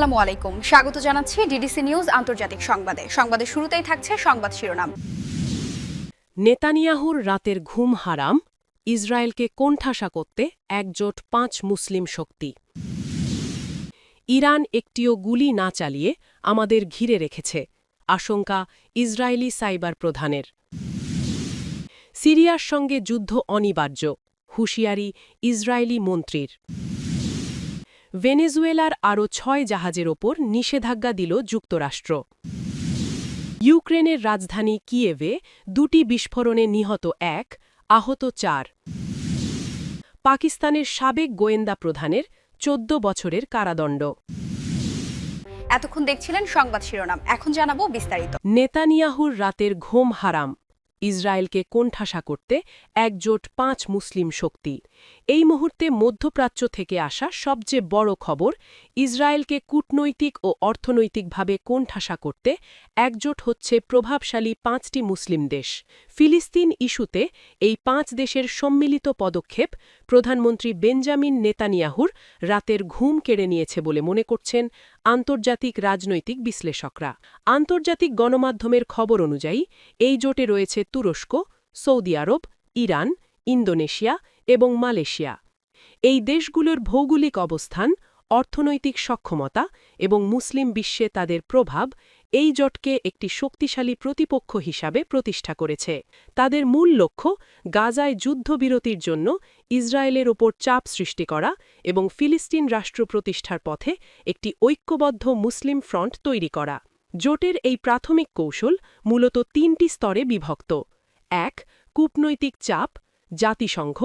আসসালামু আলাইকুম। স্বাগত জানাচ্ছি ডিডিসি নিউজ আন্তর্জাতিক সংবাদে। সংবাদের শুরুতেই থাকছে সংবাদ শিরোনাম। নেতানিয়াহুর রাতের ঘুম হারাম, ইসরায়েলকে কোণঠাসা করতে একজোট পাঁচ মুসলিম শক্তি। ইরান একটিও গুলি না চালিয়ে আমাদের ঘিরে রেখেছে, আশঙ্কা ইসরায়েলি সাইবার প্রধানের। সিরিয়ার সঙ্গে যুদ্ধ অনিবার্য, হুঁশিয়ারি ইসরায়েলি মন্ত্রীর। ভেনেজুয়েলার আরও ছয় জাহাজের ওপর নিষেধাজ্ঞা দিল যুক্তরাষ্ট্র। ইউক্রেনের রাজধানী কিয়েভে দুটি বিস্ফোরণে নিহত এক আহত চার। পাকিস্তানের সাবেক গোয়েন্দা প্রধানের চোদ্দ বছরের কারাদণ্ড। এতক্ষণ দেখছিলেন সংবাদ শিরোনাম এখন জানাব বিস্তারিত। নেতানিয়াহুর রাতের ঘুম হারাম। ইসরায়েলকে কোণঠাসা করতে একজোট পাঁচ মুসলিম শক্তি। এই মুহূর্তে মধ্যপ্রাচ্য থেকে আসা সবচেয়ে বড় খবর, ইসরায়েলকে কূটনৈতিক ও অর্থনৈতিকভাবে কোণঠাসা করতে একজোট হচ্ছে প্রভাবশালী পাঁচটি মুসলিম দেশ। ফিলিস্তিন ইস্যুতে এই পাঁচ দেশের সম্মিলিত পদক্ষেপ প্রধানমন্ত্রী বেঞ্জামিন নেতানিয়াহুর রাতের ঘুম কেড়ে নিয়েছে বলে মনে করছেন আন্তর্জাতিক রাজনৈতিক বিশ্লেষকরা। আন্তর্জাতিক গণমাধ্যমের খবর অনুযায়ী, এই জোটে রয়েছে তুরস্ক, সৌদি আরব, ইরান, ইন্দোনেশিয়া এবং মালয়েশিয়া। এই দেশগুলোর ভৌগোলিক অবস্থান, অর্থনৈতিক সক্ষমতা এবং মুসলিম বিশ্বে তাদের প্রভাব এই জোটকে একটি শক্তিশালী প্রতিপক্ষ হিসাবে প্রতিষ্ঠা করেছে। তাদের মূল লক্ষ্য গাজায় যুদ্ধবিরতির জন্য ইসরায়েলের ওপর চাপ সৃষ্টি করা এবং ফিলিস্তিন রাষ্ট্র প্রতিষ্ঠার পথে একটি ঐক্যবদ্ধ মুসলিম ফ্রন্ট তৈরি করা। জোটের এই প্রাথমিক কৌশল মূলত তিনটি স্তরে বিভক্ত। এক, কূটনৈতিক চাপ, জাতিসংঘ,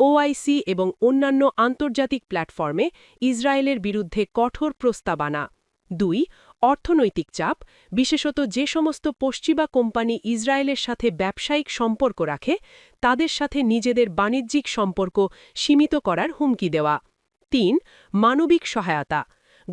ওআইসি এবং অন্যান্য আন্তর্জাতিক প্ল্যাটফর্মে ইসরায়েলের বিরুদ্ধে কঠোর প্রস্তাবানা। দুই, অর্থনৈতিক চাপ, বিশেষত যে সমস্ত পশ্চিমা কোম্পানি ইসরায়েলের সাথে ব্যবসায়িক সম্পর্ক রাখে, তাদের সাথে নিজেদের বাণিজ্যিক সম্পর্ক সীমিত করার হুমকি দেওয়া। তিন, মানবিক সহায়তা,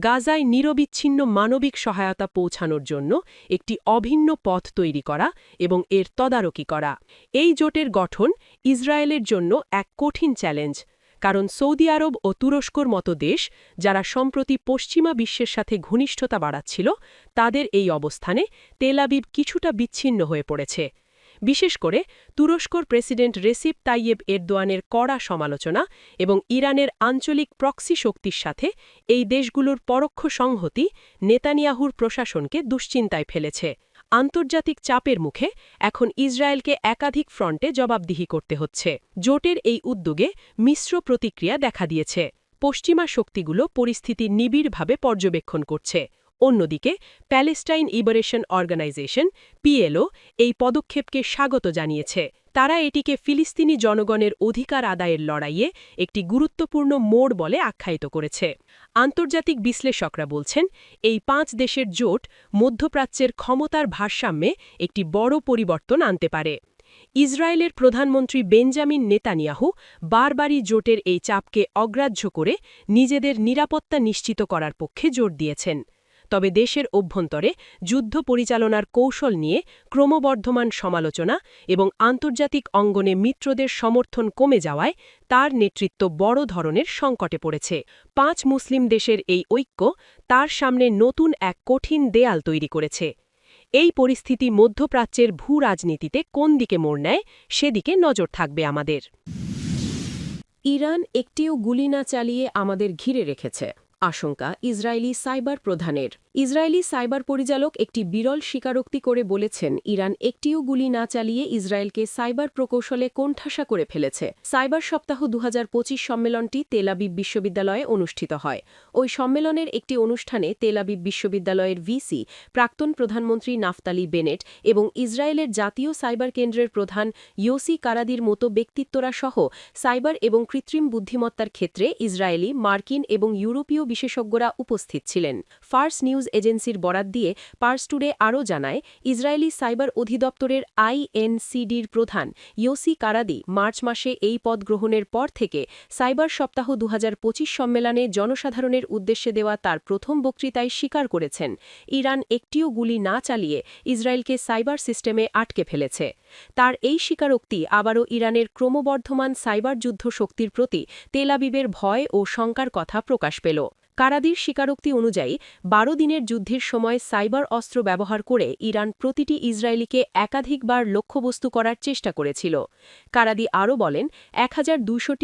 গাজায় নিরবিচ্ছিন্ন মানবিক সহায়তা পৌঁছানোর জন্য একটি অভিন্ন পথ তৈরি করা এবং এর তদারকি করা। এই জোটের গঠন ইসরায়েলের জন্য এক কঠিন চ্যালেঞ্জ। কারণ সৌদি আরব ও তুরস্কর মতো দেশ, যারা সম্প্রতি পশ্চিমা বিশ্বের সাথে ঘনিষ্ঠতা বাড়াচ্ছিল, তাদের এই অবস্থানে তেলাবিব কিছুটা বিচ্ছিন্ন হয়ে পড়েছে। বিশেষ করে তুরস্কর প্রেসিডেন্ট রেসিপ তাইয়েব এরদোয়ানের কড়া সমালোচনা এবং ইরানের আঞ্চলিক প্রক্সি শক্তির সাথে এই দেশগুলোর পরোক্ষ সংহতি নেতানিয়াহুর প্রশাসনকে দুশ্চিন্তায় ফেলেছে। আন্তর্জাতিক চাপের মুখে এখন ইসরায়েলকে একাধিক ফ্রন্টে জবাবদিহি করতে হচ্ছে। জোটের এই উদ্যোগে মিশ্র প্রতিক্রিয়া দেখা দিয়েছে। পশ্চিমা শক্তিগুলো পরিস্থিতি নিবিড়ভাবে পর্যবেক্ষণ করছে। অন্যদিকে, প্যালেস্টাইন ইবারেশন অর্গানাইজেশন, পিএলও, এই পদক্ষেপকে স্বাগত জানিয়েছে। তারা এটিকে ফিলিস্তিনি জনগণের অধিকার আদায়ের লড়াইয়ে একটি গুরুত্বপূর্ণ মোড় বলে আখ্যায়িত করেছে। আন্তর্জাতিক বিশ্লেষকরা বলছেন, এই পাঁচ দেশের জোট মধ্যপ্রাচ্যের ক্ষমতার ভারসাম্যে একটি বড় পরিবর্তন আনতে পারে। ইসরায়েলের প্রধানমন্ত্রী বেঞ্জামিন নেতানিয়াহু বারবারই জোটের এই চাপকে অগ্রাহ্য করে নিজেদের নিরাপত্তা নিশ্চিত করার পক্ষে জোর দিয়েছেন। তবে দেশের অভ্যন্তরে যুদ্ধ পরিচালনার কৌশল নিয়ে ক্রমবর্ধমান সমালোচনা এবং আন্তর্জাতিক অঙ্গনে মিত্রদের সমর্থন কমে যাওয়ায় তার নেতৃত্ব বড় ধরনের সংকটে পড়েছে। পাঁচ মুসলিম দেশের এই ঐক্য তার সামনে নতুন এক কঠিন দেয়াল তৈরি করেছে। এই পরিস্থিতি মধ্যপ্রাচ্যের ভূ রাজনীতিতে কোন দিকে মোড় নেয় সেদিকে নজর থাকবে আমাদের। ইরান একটিও গুলি না চালিয়ে আমাদের ঘিরে রেখেছে। আশঙ্কা, ইসরায়েলি সাইবার প্রধানের। ইসরায়েলি সাইবার পরিচালক একটি বিরল স্বীকারোক্তি করে বলেছেন, ইরান একটিও গুলি না চালিয়ে ইসরায়েলকে সাইবার প্রকৌশলে কোণঠাসা করে ফেলেছে। সাইবার সপ্তাহ দু হাজার পঁচিশ সম্মেলনটি তেলাবিব বিশ্ববিদ্যালয়ে অনুষ্ঠিত হয়। ওই সম্মেলনের একটি অনুষ্ঠানে তেলাবিব বিশ্ববিদ্যালয়ের ভিসি, প্রাক্তন প্রধানমন্ত্রী নাফতালি বেনেট এবং ইসরায়েলের জাতীয় সাইবার কেন্দ্রের প্রধান ইয়োসি কারাদির মতো ব্যক্তিত্বরা সহ সাইবার এবং কৃত্রিম বুদ্ধিমত্তার ক্ষেত্রে ইসরায়েলি, মার্কিন এবং ইউরোপীয় বিশেষজ্ঞরা উপস্থিত ছিলেন। ফার্স নিউজ এজেন্সির বরাত দিয়ে পার্স টুডে আরও জানায়, ইসরায়েলি সাইবার অধিদপ্তরের আইএনসিডির প্রধান ইয়োসি কারাদি মার্চ মাসে এই পদ গ্রহণের পর থেকে সাইবার সপ্তাহ দু হাজার পঁচিশ সম্মেলনে জনসাধারণের উদ্দেশ্যে দেওয়া তার প্রথম বক্তৃতায় স্বীকার করেছেন। ইরান একটিও গুলি না চালিয়ে ইসরায়েলকে সাইবার সিস্টেমে আটকে ফেলেছে। তার এই স্বীকারোক্তি আবারও ইরানের ক্রমবর্ধমান সাইবার যুদ্ধ শক্তির প্রতি তেলাবিবের ভয় ও শঙ্কার কথা প্রকাশ পেল। কারাদির স্বীকারোক্তি অনুযায়ী, বারো দিনের যুদ্ধের সময় সাইবার অস্ত্র ব্যবহার করে ইরান প্রতিটি ইসরায়েলিকে একাধিকবার লক্ষ্যবস্তু করার চেষ্টা করেছিল। কারাদি আরও বলেন, এক হাজার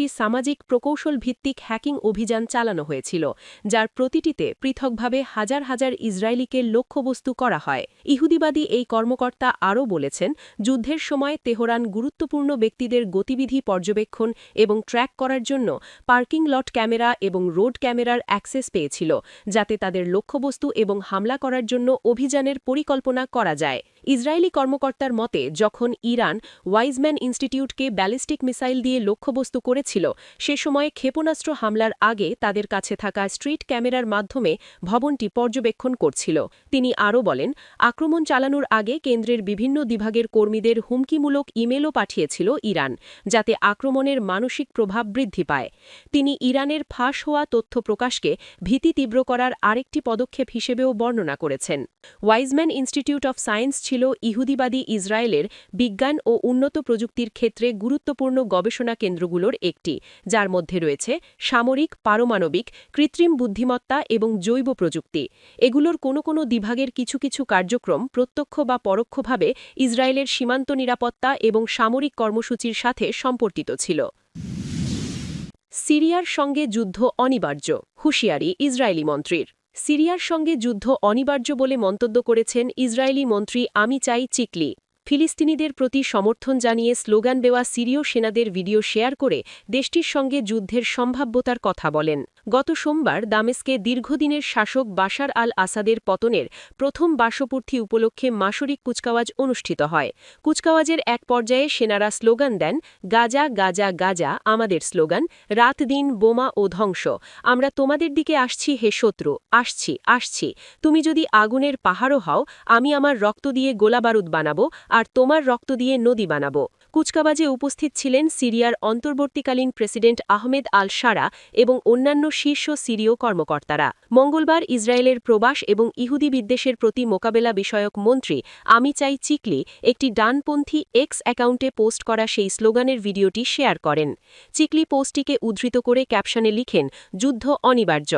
সামাজিক প্রকৌশল ভিত্তিক হ্যাকিং অভিযান চালানো হয়েছিল, যার প্রতিটিতে পৃথকভাবে হাজার হাজার ইসরায়েলিকে লক্ষ্যবস্তু করা হয়। ইহুদিবাদী এই কর্মকর্তা আরও বলেছেন, যুদ্ধের সময় তেহরান গুরুত্বপূর্ণ ব্যক্তিদের গতিবিধি পর্যবেক্ষণ এবং ট্র্যাক করার জন্য পার্কিং লট ক্যামেরা এবং রোড ক্যামেরার অ্যাক্সেস পেয়েছিল যাতে তাদের লক্ষ্যবস্তু এবং হামলা করার জন্য অভিযানের পরিকল্পনা করা যায়। ইসরায়েলি কর্মকর্তার মতে, যখন ইরান ওয়াইজম্যান ইনস্টিটিউটকে ব্যালিস্টিক মিসাইল দিয়ে লক্ষ্যবস্তু করেছিল, সে সময় ক্ষেপণাস্ত্র হামলার আগে তাদের কাছে থাকা স্ট্রিট ক্যামেরার মাধ্যমে ভবনটি পর্যবেক্ষণ করছিল। তিনি আরও বলেন, আক্রমণ চালানোর আগে কেন্দ্রের বিভিন্ন বিভাগের কর্মীদের হুমকিমূলক ইমেলও পাঠিয়েছিল ইরান, যাতে আক্রমণের মানসিক প্রভাব বৃদ্ধি পায়। তিনি ইরানের ফাঁস হওয়া তথ্য প্রকাশকে ভীতি তীব্র করার আরেকটি পদক্ষেপ হিসেবেও বর্ণনা করেছেন। ওয়াইজম্যান ইনস্টিটিউট অফ সায়েন্স ছিল ইহুদিবাদী ইসরায়েলের বিজ্ঞান ও উন্নত প্রযুক্তির ক্ষেত্রে গুরুত্বপূর্ণ গবেষণা কেন্দ্রগুলোর একটি, যার মধ্যে রয়েছে সামরিক, পারমাণবিক, কৃত্রিম বুদ্ধিমত্তা এবং জৈব প্রযুক্তি। এগুলোর কোনো কোনো বিভাগের কিছু কিছু কার্যক্রম প্রত্যক্ষ বা পরোক্ষভাবে ইসরায়েলের সীমান্ত নিরাপত্তা এবং সামরিক কর্মসূচির সাথে সম্পর্কিত ছিল। সিরিয়ার সঙ্গে যুদ্ধ অনিবার্য, হুঁশিয়ারি ইসরায়েলি মন্ত্রীর। সিরিয়ার সঙ্গে যুদ্ধ অনিবার্য বলে মন্তব্য করেছেন ইসরায়েলি মন্ত্রী আমি চাই চিকলি। ফিলিস্তিনিদের প্রতি সমর্থন জানিয়ে স্লোগান দেওয়া সিরীয় সেনাদের ভিডিও শেয়ার করে দেশটির সঙ্গে যুদ্ধের সম্ভাব্যতার কথা বলেন। গত সোমবার দামেস্কে দীর্ঘদিনের শাসক বাশার আল আসাদের পতনের প্রথম বার্ষপূর্তি উপলক্ষে মাসরিক কুচকাওয়াজ অনুষ্ঠিত হয়। কুচকাওয়াজের এক পর্যায়ে সেনারা স্লোগান দেন, গাজা গাজা গাজা আমাদের স্লোগান, রাত দিন বোমা ও ধ্বংস আমরা তোমাদের দিকে আসছি হে শত্রু আসছি আসছি তুমি যদি আগুনের পাহাড়ও হও, আমি আমার রক্ত দিয়ে গোলাবারুদ বানাবো আর তোমার রক্ত দিয়ে নদী বানাবো। কুচকাবাজে উপস্থিত ছিলেন সিরিয়ার অন্তর্বর্তীকালীন প্রেসিডেন্ট আহমেদ আল সারা এবং অন্যান্য শীর্ষ সিরীয় কর্মকর্তারা। মঙ্গলবার ইসরায়েলের প্রবাস এবং ইহুদি বিদ্বেষের প্রতি মোকাবেলা বিষয়ক মন্ত্রী আমি চাই চিকলি একটি ডানপন্থী এক্স অ্যাকাউন্টে পোস্ট করা সেই স্লোগানের ভিডিওটি শেয়ার করেন। চিকলি পোস্টটিকে উদ্ধৃত করে ক্যাপশনে লিখেন, যুদ্ধ অনিবার্য।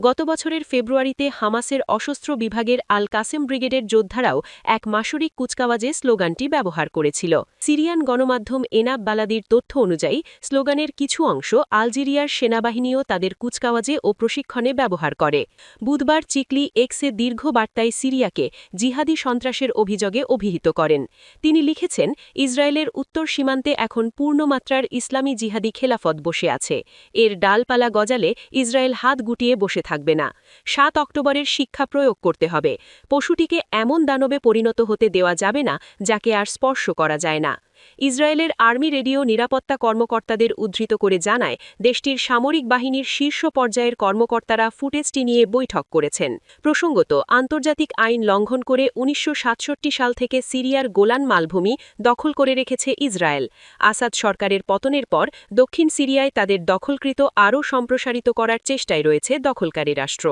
গত বছরের ফেব্রুয়ারিতে হামাসের অসস্ত্র বিভাগের আল কাসেম ব্রিগেডের যোদ্ধারাও এক মাসরিক কুচকাওয়াজে স্লোগানটি ব্যবহার করেছিল। সিরিয়ান গণমাধ্যম এনাব বালাদির তথ্য অনুযায়ী, স্লোগানের কিছু অংশ আলজেরিয়ার সেনাবাহিনীও তাদের কুচকাওয়াজে ও প্রশিক্ষণে ব্যবহার করে। বুধবার চিকলি এক্সে দীর্ঘ বার্তায় সিরিয়াকে জিহাদি সন্ত্রাসের অভিযোগে অভিহিত করেন। তিনি লিখেছেন, ইসরায়েলের উত্তর সীমান্তে এখন পূর্ণমাত্রার ইসলামী জিহাদি খেলাফত বসে আছে। এর ডালপালা গজালে ইসরায়েল হাত গুটিয়ে বসে থাকবে না। সাত অক্টোবরের শিক্ষা প্রয়োগ করতে হবে। পশুটিকে এমন দানবে পরিণত হতে দেওয়া যাবে না, যাকে আর স্পর্শ করা যায় না। ইসরায়েলের আর্মি রেডিও নিরাপত্তা কর্মকর্তাদের উদ্ধৃত করে জানায়, দেশটির সামরিক বাহিনীর শীর্ষ পর্যায়ের কর্মকর্তারা ফুটেজটি নিয়ে বৈঠক করেছেন। প্রসঙ্গত, আন্তর্জাতিক আইন লঙ্ঘন করে উনিশশো সাতষট্টি সাল থেকে সিরিয়ার গোলান মালভূমি দখল করে রেখেছে ইসরায়েল। আসাদ সরকারের পতনের পর, দক্ষিণ সিরিয়ায় তাদের দখলকৃত আরও সম্প্রসারিত করার চেষ্টায় রয়েছে দখলকারী রাষ্ট্র।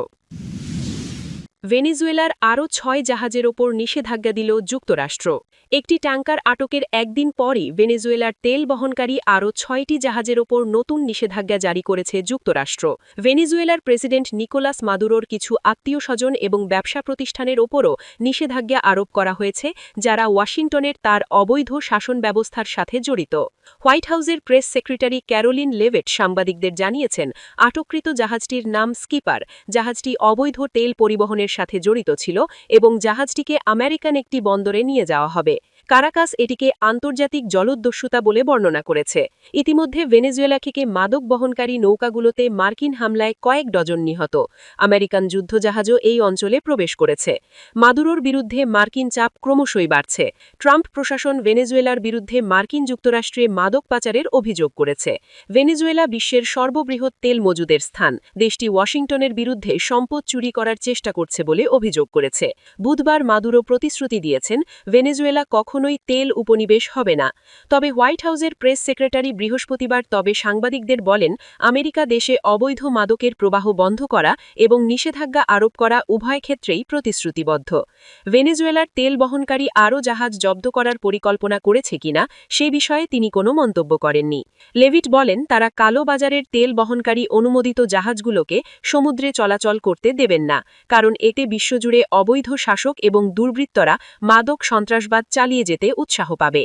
ভেনেজুয়েলার আরও ছয় জাহাজের ওপর নিষেধাজ্ঞা দিল যুক্তরাষ্ট্র। একটি ট্যাঙ্কার আটকের একদিন পরই ভেনেজুয়েলার তেল বহনকারী আরও ছয়টি জাহাজের ওপর নতুন নিষেধাজ্ঞা জারি করেছে যুক্তরাষ্ট্র। ভেনেজুয়েলার প্রেসিডেন্ট নিকোলাস মাদুরোর কিছু আত্মীয় স্বজন এবং ব্যবসা প্রতিষ্ঠানের ওপরও নিষেধাজ্ঞা আরোপ করা হয়েছে, যারা ওয়াশিংটনের তার অবৈধ শাসন ব্যবস্থার সাথে জড়িত। হোয়াইট হাউসের প্রেস সেক্রেটারি ক্যারোলিন লেভেট সাংবাদিকদের জানিয়েছেন, আটককৃত জাহাজটির নাম স্কিপার। জাহাজটি অবৈধ তেল পরিবহনের সাথে জড়িত ছিল এবং জাহাজটিকে আমেরিকান একটি বন্দরে নিয়ে যাওয়া হবে। কারাকাস এটিকে আন্তর্জাতিক জলদস্যুতা বলে বর্ণনা করেছে। ইতিমধ্যে ভেনেজুয়েলা থেকে মাদক বহনকারী নৌকাগুলোতে মার্কিন হামলায় কয়েক ডজন নিহত। আমেরিকান যুদ্ধজাহাজও এই অঞ্চলে প্রবেশ করেছে। মাদুরোর বিরুদ্ধে মার্কিন চাপ ক্রমশই বাড়ছে। ট্রাম্প প্রশাসন ভেনেজুয়েলার বিরুদ্ধে মার্কিন যুক্তরাষ্ট্রে মাদক পাচারের অভিযোগ করেছে। ভেনেজুয়েলা বিশ্বের সর্ববৃহৎ তেল মজুদের স্থান। দেশটি ওয়াশিংটনের বিরুদ্ধে সম্পদ চুরি করার চেষ্টা করছে বলে অভিযোগ করেছে। বুধবার মাদুরো প্রতিশ্রুতি দিয়েছেন ভেনেজুয়েলা কখন কখনোই তেল উপনিবেশ হবে না। তবে হোয়াইট হাউসের প্রেস সেক্রেটারি বৃহস্পতিবার তবে সাংবাদিকদের বলেন, আমেরিকা দেশে অবৈধ মাদকের প্রবাহ বন্ধ করা এবং নিষেধাজ্ঞা আরোপ করা উভয় ক্ষেত্রেই প্রতিশ্রুতিবদ্ধ। ভেনেজুয়েলার তেল বহনকারী আরও জাহাজ জব্দ করার পরিকল্পনা করেছে কিনা, সে বিষয়ে তিনি কোনো মন্তব্য করেননি। লেভিট বলেন, তারা কালো বাজারের তেল বহনকারী অনুমোদিত জাহাজগুলোকে সমুদ্রে চলাচল করতে দেবেন না, কারণ এতে বিশ্বজুড়ে অবৈধ শাসক এবং দুর্বৃত্তরা মাদক সন্ত্রাসবাদ চালিয়ে যেতে উৎসাহ পাবে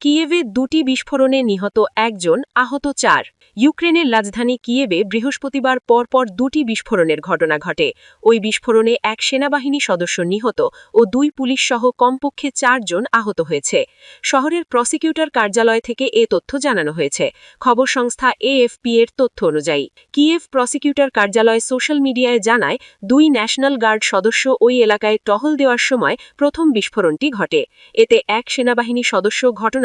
কিয়েভে দুটি বিস্ফোরণে নিহত একজন, আহত চার। ইউক্রেনের রাজধানী কিয়েভে বৃহস্পতিবার পরপর দুটি বিস্ফোরণের ঘটনা ঘটে। ওই বিস্ফোরণে এক সেনাবাহিনী সদস্য নিহত ও দুই পুলিশ সহ কমপক্ষে চারজন আহত হয়েছে। শহরের প্রসিকিউটর কার্যালয় থেকে এ তথ্য জানানো হয়েছে। খবর সংস্থা এএফপি এর তথ্য অনুযায়ী, কিয়েভ প্রসিকিউটর কার্যালয় সোশ্যাল মিডিয়ায় জানায়, দুই ন্যাশনাল গার্ড সদস্য ওই এলাকায় টহল দেওয়ার সময় প্রথম বিস্ফোরণটি ঘটে। এতে এক সেনাবাহিনী সদস্য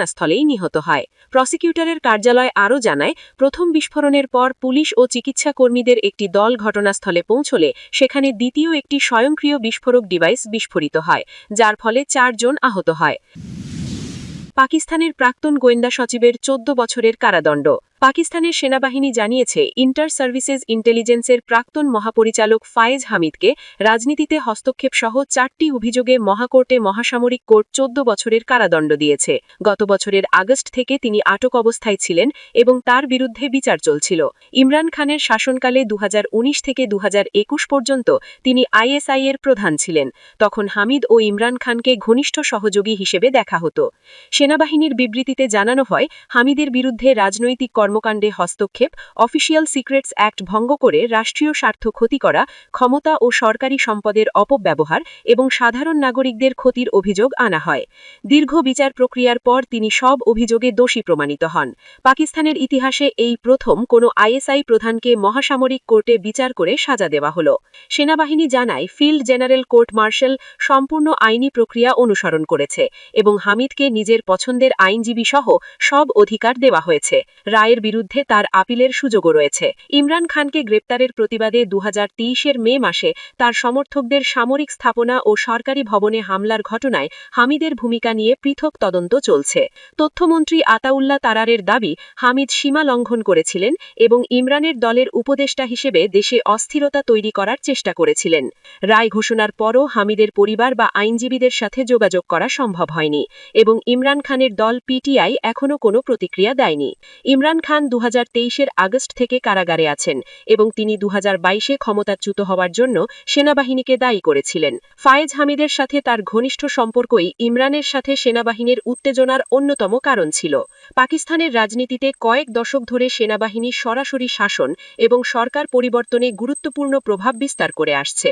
ঘটনাস্থলেই নিহত হয়। প্রসিকিউটরের কার্যালয় আরও জানায়, প্রথম বিস্ফোরণের পর পুলিশ ও চিকিৎসা কর্মীদের একটি দল ঘটনাস্থলে পৌঁছলে সেখানে দ্বিতীয় একটি স্বয়ংক্রিয় বিস্ফোরক ডিভাইস বিস্ফোরিত হয়, যার ফলে চারজন আহত হয়। পাকিস্তানের প্রাক্তন গোয়েন্দা সচিবের চোদ্দ বছরের কারাদণ্ড। পাকিস্তানের সেনাবাহিনী জানিয়েছে, ইন্টার সার্ভিসেস ইন্টেলিজেন্সের প্রাক্তন মহাপরিচালক ফায়েজ হামিদকে রাজনীতিতে হস্তক্ষেপ সহ চারটি অভিযোগে মহাকোর্টে মহাসামরিক কোর্ট চোদ্দ বছরের কারাদণ্ড দিয়েছে। গত বছরের আগস্ট থেকে তিনি আটক অবস্থায় ছিলেন এবং তার বিরুদ্ধে বিচার চলছিল। ইমরান খানের শাসনকালে দু হাজার উনিশ থেকে দু হাজার একুশ পর্যন্ত তিনি আইএসআই এর প্রধান ছিলেন। তখন হামিদ ও ইমরান খানকে ঘনিষ্ঠ সহযোগী হিসেবে দেখা হতো। সেনাবাহিনীর বিবৃতিতে জানানো হয়, হামিদের বিরুদ্ধে রাজনৈতিক কর্মকাণ্ডে হস্তক্ষেপ, অফিসিয়াল সিক্রেটস অ্যাক্ট ভঙ্গ করে রাষ্ট্রীয় স্বার্থ ক্ষতি করা, ক্ষমতা ও সরকারি সম্পদের অপব্যবহার এবং সাধারণ নাগরিকদের ক্ষতির অভিযোগ আনা হয়। দীর্ঘ বিচার প্রক্রিয়ার পর তিনি সব অভিযোগে দোষী প্রমাণিত হন। পাকিস্তানের ইতিহাসে এই প্রথম কোনো আইএসআই প্রধানকে মহাসামরিক কোর্টে বিচার করে সাজা দেওয়া হল। সেনাবাহিনী জানায়, ফিল্ড জেনারেল কোর্ট মার্শাল সম্পূর্ণ আইনি প্রক্রিয়া অনুসরণ করেছে এবং হামিদকে নিজের পছন্দের আইনজীবী সহ সব অধিকার দেওয়া হয়েছে। রায়ের বিরুদ্ধে তার আপিলের সুযোগও রয়েছে। ইমরান খানকে গ্রেপ্তারের প্রতিবাদে দু এর মে মাসে তার সমর্থকদের সামরিক স্থাপনা ও সরকারি ভবনে হামলার ঘটনায় হামিদের ভূমিকা নিয়ে পৃথক তদন্ত চলছে। তথ্যমন্ত্রী আতাউল্লাহ তারারের দাবি, হামিদ সীমা লঙ্ঘন করেছিলেন এবং ইমরানের দলের উপদেষ্টা হিসেবে দেশে অস্থিরতা তৈরি করার চেষ্টা করেছিলেন। রায় ঘোষণার পরও হামিদের পরিবার বা আইনজীবীদের সাথে যোগাযোগ করা সম্ভব হয়নি এবং ইমরান খানের দল পিটিআই এখনও কোনো প্রতিক্রিয়া দেয়নি। ইমরান খান দু এর আগস্ট থেকে কারাগারে আছেন এবং তিনি দু বাইশে ক্ষমতাচ্যুত হওয়ার জন্য সেনাবাহিনীকে দায়ী করেছিলেন। ফায়েজ হামিদের সাথে তার ঘনিষ্ঠ সম্পর্কই ইমরানের সাথে সেনাবাহিনীর উত্তেজনার অন্যতম কারণ ছিল। পাকিস্তানের রাজনীতিতে কয়েক দশক ধরে সেনাবাহিনী সরাসরি শাসন এবং সরকার পরিবর্তনে গুরুত্বপূর্ণ প্রভাব বিস্তার করে আসছে।